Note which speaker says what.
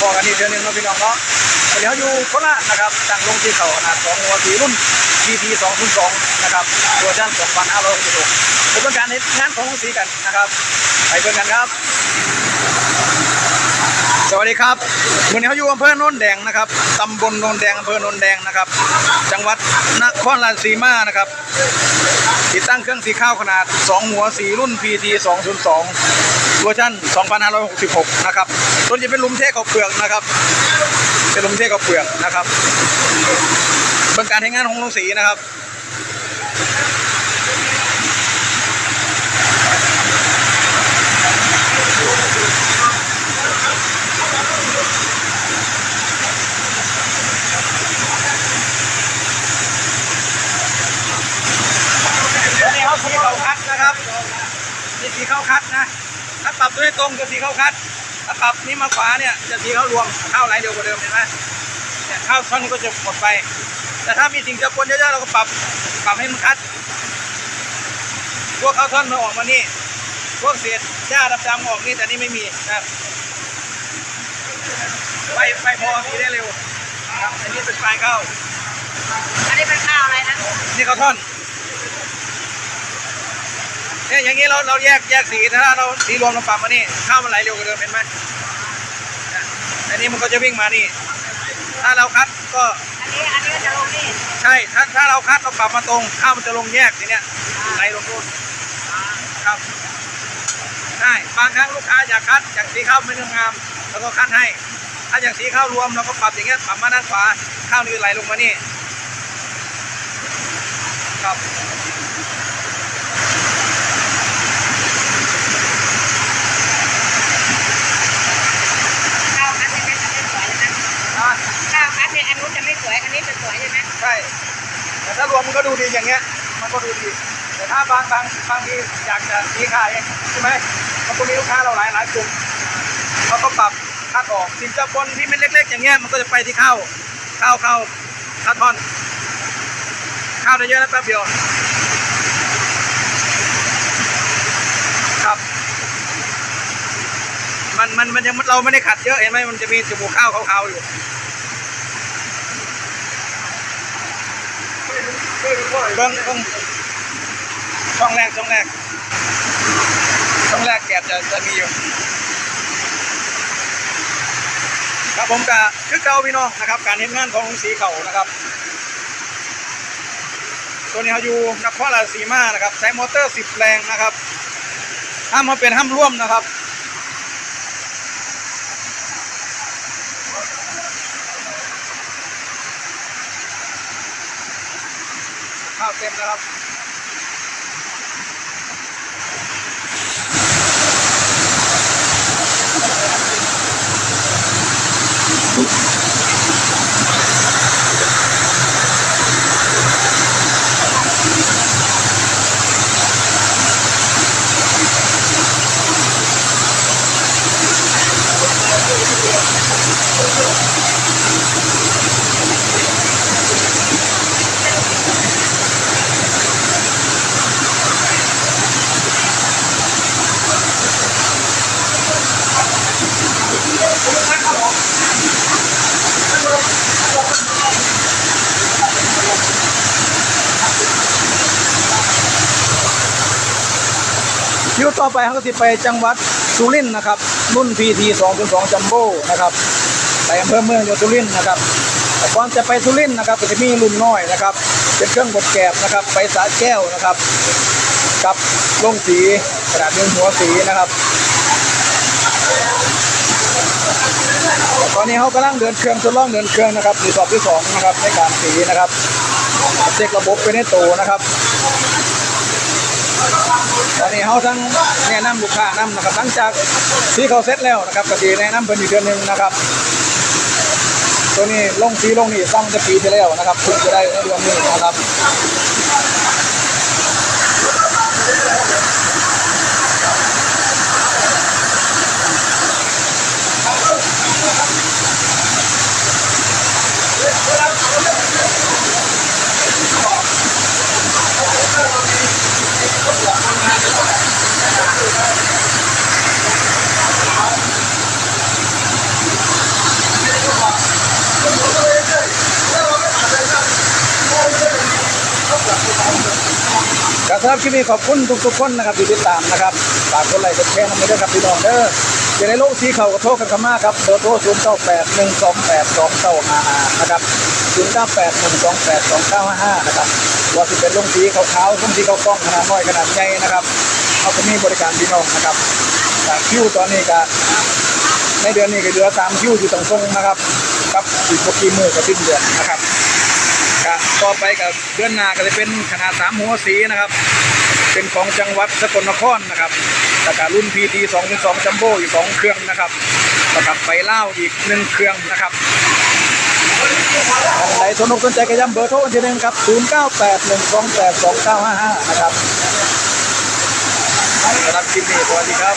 Speaker 1: พอกันนี่เดือนหนึงเนาะพี่น้องเนาะเดี๋ยวอยู่โคราชนะครับตั้งลงที่เขาขนาด2หัวสีรุ่น GP 202นะครับตัวชั้น2566เป็นการเฮ็ดงานของสีกันนะครับไปเบิ่งกันครับ สวัสดีครับวันนี้เขาอยู่อำเภอโนนแดงนะครับตำบลโนนแดงอำเภอโนนแดงนะครับ จังหวัดนครราชสีมานะครับ ติดตั้งเครื่องสีข้าวขนาด 2 หัวสีรุ่น PT 202 เวอร์ชัน2566 นะครับ ตัวนี้เป็นลุมเทข้าวเปลือกนะครับ เป็นลุมเทข้าวเปลือกนะครับเป็นการใช้งานของโรงสีนะครับตัวนี้เขาสีเขาคัดนะครับนี่สีเขาคัดนะ ถ้าปรับตัวให้ตรงจะสีเข้าคัด ถ้าปรับนี้มาขวาเนี่ยจะสีเข้ารวมเข้าไหลเดียวกว่าเดิมเห็นไหมเนี่ยเข้าช่องนี้ก็จะหมดไป แต่ถ้ามีสิ่งจะปนเยอะๆเราก็ปรับปรับให้มันคัด พวกเข้าท่อนมาออกมานี่ พวกเศษหญ้าดำๆออกนี่แต่นี่ไม่มีนะครับไปไปพอสีได้เร็วนะครับอันนี้เป็นปลายเข้า
Speaker 2: อันนี้เป็นข้าวอะไรนะ
Speaker 1: นี่เขาท่อน เนี่ยอย่างนี้เราเราแยกแยกสีถ้าเราสีรวมเราปรับมานี่ข้าวมันไหลเร็วกว่าเดิมเห็นไหมเนี่ยอันนี้มันก็จะวิ่งมานี่ ถ้าเราคัดก็
Speaker 2: อันนี้อันนี้ก็จะลงนี่
Speaker 1: ใช่ถ้าถ้าเราคัดเราปรับมาตรงข้าวมันจะลงแยกทีเนี้ยไหลลงนู่นครับใช่บางครั้งลูกค้าอยากคัดอยากสีข้าวไม่งามๆแล้วก็คัดให้ ถ้าอยากสีข้าวรวมเราก็ปรับอย่างเงี้ยปรับมาด้านขวาข้าวนี่ไหลลงมานี่ครับ
Speaker 2: ข้าวคัดเนี่ยจะไม่สวยนะ
Speaker 1: อะ
Speaker 2: ข้าวคัดเนี่ยอันนู้น จะไม่สวย อันนี้จะสวยใช่ไหม
Speaker 1: ใช่ แต่ถ้ารวมมันก็ดูดีอย่างเงี้ย มันก็ดูดี แต่ถ้าบางบางบางทีอยากจะสีขายใช่ไหมมันก็มีลูกค้าเราหลายหลายกลุ่มเขาก็ปรับคัดออกสิ่งจะปนที่เม็ดเล็ก ๆ อย่างเงี้ยมันก็จะไปที่ข้าวข้าวข้าวข้าวทอน ข้าวได้เยอะนะแป๊บเดียวครับ มันมันมันยังเราไม่ได้ขัดเยอะเห็นไหมมันจะมีจมูกข้าวขาวๆอยู่ เบิ้งเบิ้งช่องแรกช่องแรกช่องแรกแกะจะจะมีอยู่ครับผมกะคือเก่าพี่น้องนะครับ การเห็นงานของสีเขานะครับตัวนี้เขาอยู่นครราชสีมานะครับใช้มอเตอร์10แรงนะครับห้ามมาเป็นห้ามร่วมนะครับ ข้าวเต็มนะครับ คิวต่อไปเขาก็จะไปจังหวัดสุรินทร์นะครับ รุ่น PT 202จัมโบ้นะครับไปอำเภอเมืองจังหวัดสุรินทร์นะครับแต่ก่อนจะไปสุรินทร์นะครับก็จะมีรุ่นน้อยนะครับ เป็นเครื่องบดแกบนะครับ ไปสาแก้วนะครับกับลงสีกระดาษเนื้อหัวสีนะครับตอนนี้เขากำลังเดินเครื่องทดลองเดินเครื่องนะครับรีสอบที่สองนะครับในการสีนะครับเช็คระบบไปในตัวนะครับ ตอนนี้เขาทั้งแนะนำลูกค้านำนะครับหลังจากที่เขาเซ็ตแล้วนะครับก็ดีแนะนำเพิ่นอีกเดือนหนึ่งนะครับ ตัวนี้ลงสีลงนี่ซ่อมจะปีที่แล้วนะครับคุณจะได้เดือนนี้นะครับ สำหรับคลิปนี้ขอบคุณทุกๆคนนะครับที่ติดตามนะครับฝากกดไลค์กดแชร์น้ำมือด้วยครับพี่น้องเด้อจะได้โลกสีเขากระโทษกันขมาครับเบอร์โทร0 9 8 1 2 8 2 9 5 5นะครับ0 9 8 1 2 8 2 9 5 5นะครับว่าจะเป็นลงสีขาวๆลงสีขาวกล้องขนาดน้อยขนาดใหญ่นะครับเขาก็มีบริการพี่น้องนะครับจากคิวตอนนี้ก็ในเดือนนี้ก็เหลือสามคิวอยู่ตรงทรงนะครับกับอีกพวกกี่มือกับสิ้นเดือนนะครับ ต่อไปกับเดือนหน้าก็จะเป็นขนาดสามหัวสีนะครับ เป็นของจังหวัดสกลนครนะครับแล้วก็รุ่น PT 2เป็น2จัมโบ้อยู่สองเครื่องนะครับแล้วกับไปเล่าอีกหนึ่งเครื่องนะครับท่านใดสนอกสนใจก็ย้ำเบอร์โทรอีกทีหนึงครับ 0981282955 นะครับสำหรับคลิปนี้สวัสดีครับ